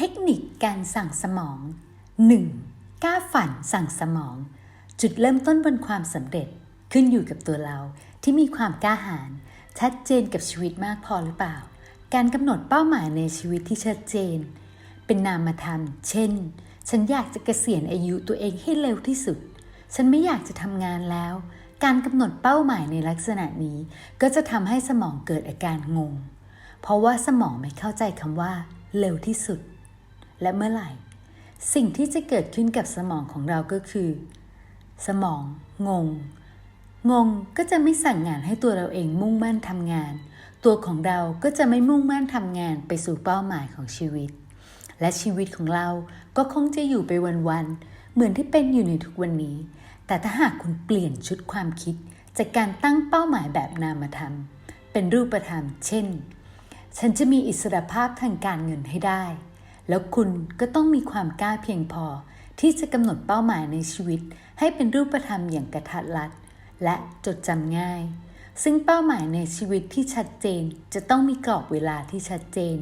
เทคนิคการสั่งสมอง 1. กล้าฝันสั่งสมอง จุดเริ่มต้นบนความสำเร็จขึ้นอยู่กับตัวเราที่มีความกล้าหาญชัดเจนกับชีวิตมากพอหรือเปล่า การกำหนดเป้าหมายในชีวิตที่ชัดเจน เป็นนามธรรม เช่น ฉันอยากจะเกษียณอายุตัวเองให้เร็วที่สุด ฉันไม่อยากจะทำงานแล้ว การกำหนดเป้าหมายในลักษณะนี้ก็จะทำให้สมองเกิดอาการงง เพราะว่าสมองไม่เข้าใจคำว่า เร็วที่สุด และเมื่อไหร่ สิ่งที่จะเกิดขึ้นกับสมองของเราก็คือ สมองงง งงก็จะไม่สั่งงานให้ตัวเราเองมุ่งมั่นทำงาน ตัวของเราก็จะไม่มุ่งมั่นทำงานไปสู่เป้าหมายของชีวิต และชีวิตของเราก็คงจะอยู่ไปวันๆเหมือนที่เป็นอยู่ในทุกวันนี้ แต่ถ้าหากคุณเปลี่ยนชุดความคิด จากการตั้งเป้าหมายแบบนามธรรม เป็นรูปธรรม เช่น ฉันจะมีอิสรภาพทางการเงินให้ได้ แล้วคุณก็ต้องมีความกล้าเพียงพอ ที่จะกำหนดเป้าหมายในชีวิต ให้เป็นรูปธรรมอย่างกระทัดรัด และจดจำง่าย ซึ่งเป้าหมายในชีวิตที่ชัดเจน จะต้องมีกรอบเวลาที่ชัดเจน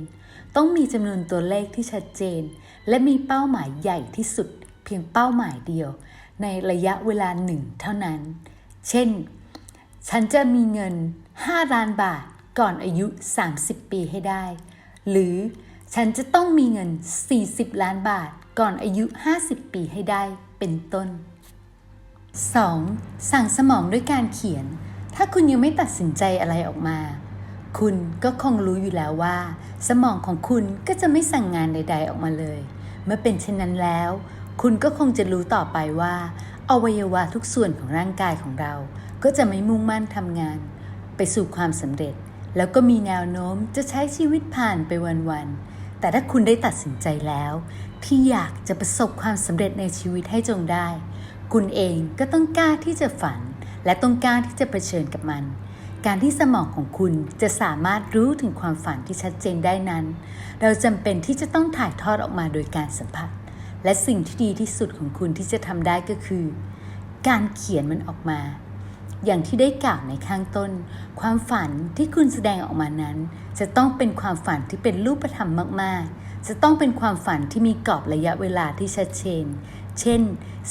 ต้องมีจำนวนตัวเลขที่ชัดเจน และมีเป้าหมายใหญ่ที่สุด เพียงเป้าหมายเดียว ในระยะเวลาหนึ่งเท่านั้น เช่น ฉันจะมีเงิน 5 ล้านบาทก่อนอายุ 30 ปีให้ได้ หรือ ฉันจะต้องมีเงิน 40 ล้านบาทก่อนอายุ 50 ปีให้ได้เป็นต้น 2. สั่งสมองด้วยการเขียน ถ้าคุณยังไม่ตัดสินใจอะไรออกมา คุณก็คงรู้อยู่แล้วว่า สมองของคุณก็จะไม่สั่งงานใด ๆออกมาเลย เมื่อเป็นเช่นนั้นแล้ว คุณก็คงจะรู้ต่อไปว่า อวัยวะทุกส่วนของร่างกายของเรา ก็จะไม่มุ่งมั่นทำงาน ไปสู่ความสำเร็จ แล้วก็มีแนวโน้มจะใช้ชีวิตผ่านไปวันๆ แต่ถ้าคุณได้ตัดสินใจแล้ว ที่อยากจะประสบความสำเร็จในชีวิตให้จงได้ คุณเองก็ต้องกล้าที่จะฝัน และต้องกล้าที่จะเผชิญกับมัน การที่สมองของคุณจะสามารถรู้ถึงความฝันที่ชัดเจนได้นั้น เราจำเป็นที่จะต้องถ่ายทอดออกมาโดยการสัมผัส และสิ่งที่ดีที่สุดของคุณที่จะทำได้ก็คือ การเขียนมันออกมา อย่างที่ได้กล่าวในข้างต้น ความฝันที่คุณแสดงออกมานั้น จะต้องเป็นความฝันที่เป็นรูปธรรมมาก ๆ จะต้องเป็นความฝันที่มีกรอบระยะเวลาที่ชัดเจน เช่น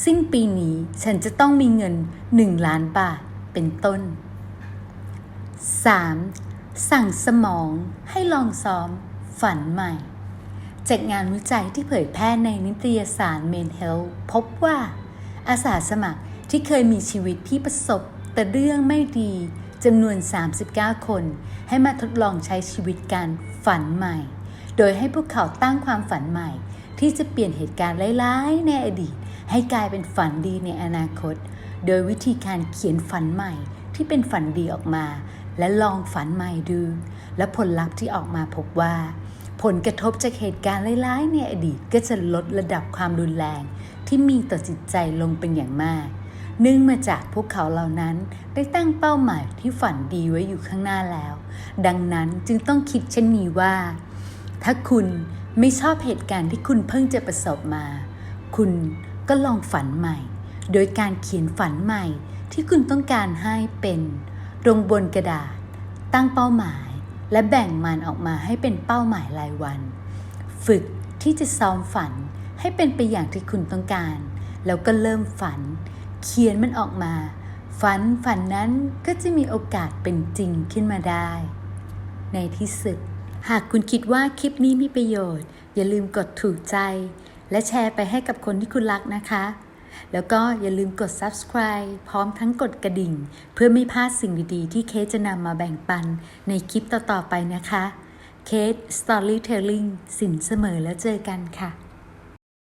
สิ้นปีนี้ฉันจะต้องมีเงิน 1 ล้านบาท เป็นต้น 3. สั่งสมองให้ลองซ้อม ฝันใหม่ จากงานวิจัยที่เผยแพร่ในนิตยสาร Men Health พบว่า อาสาสมัครที่เคยมีชีวิตที่ประสบ แต่เรื่องไม่ดีจำนวน 39 คน ให้มาทดลองใช้ชีวิตการฝันใหม่ โดยให้พวกเขาตั้งความฝันใหม่ ที่จะเปลี่ยนเหตุการณ์ร้ายๆในอดีต ให้กลายเป็นฝันดีในอนาคต โดยวิธีการเขียนฝันใหม่ที่เป็นฝันดีออกมา และลองฝันใหม่ดู และผลลัพธ์ที่ออกมาพบว่า ผลกระทบจากเหตุการณ์ร้ายๆในอดีตก็จะลดระดับความรุนแรง ที่มีต่อจิตใจลงเป็นอย่างมาก เนื่องมาจากพวกเขาเหล่านั้นได้ตั้งเป้าหมายที่ฝันดีไว้อยู่ข้างหน้าแล้ว ดังนั้นจึงต้องคิดเช่นนี้ว่า ถ้าคุณไม่ชอบเหตุการณ์ที่คุณเพิ่งจะประสบมา คุณก็ลองฝันใหม่ โดยการเขียนฝันใหม่ที่คุณต้องการให้เป็นลงบนกระดาษ ตั้งเป้าหมาย และแบ่งมันออกมาให้เป็นเป้าหมายรายวัน ฝึกที่จะซ้อมฝันให้เป็นไปอย่างที่คุณต้องการ แล้วก็เริ่มฝัน เขียนมันออกมา ฝันฝันนั้นก็จะมีโอกาสเป็นจริงขึ้นมาได้ ในที่สุด หากคุณคิดว่าคลิปนี้มีประโยชน์ อย่าลืมกดถูกใจ และแชร์ไปให้กับคนที่คุณรักนะคะ แล้วก็อย่าลืมกด subscribe พร้อมทั้งกดกระดิ่ง เพื่อไม่พลาดสิ่งดีๆ ที่เคสจะนำมาแบ่งปันในคลิปต่อๆไปนะคะเคส Storytelling สินเสมอแล้วเจอกันค่ะ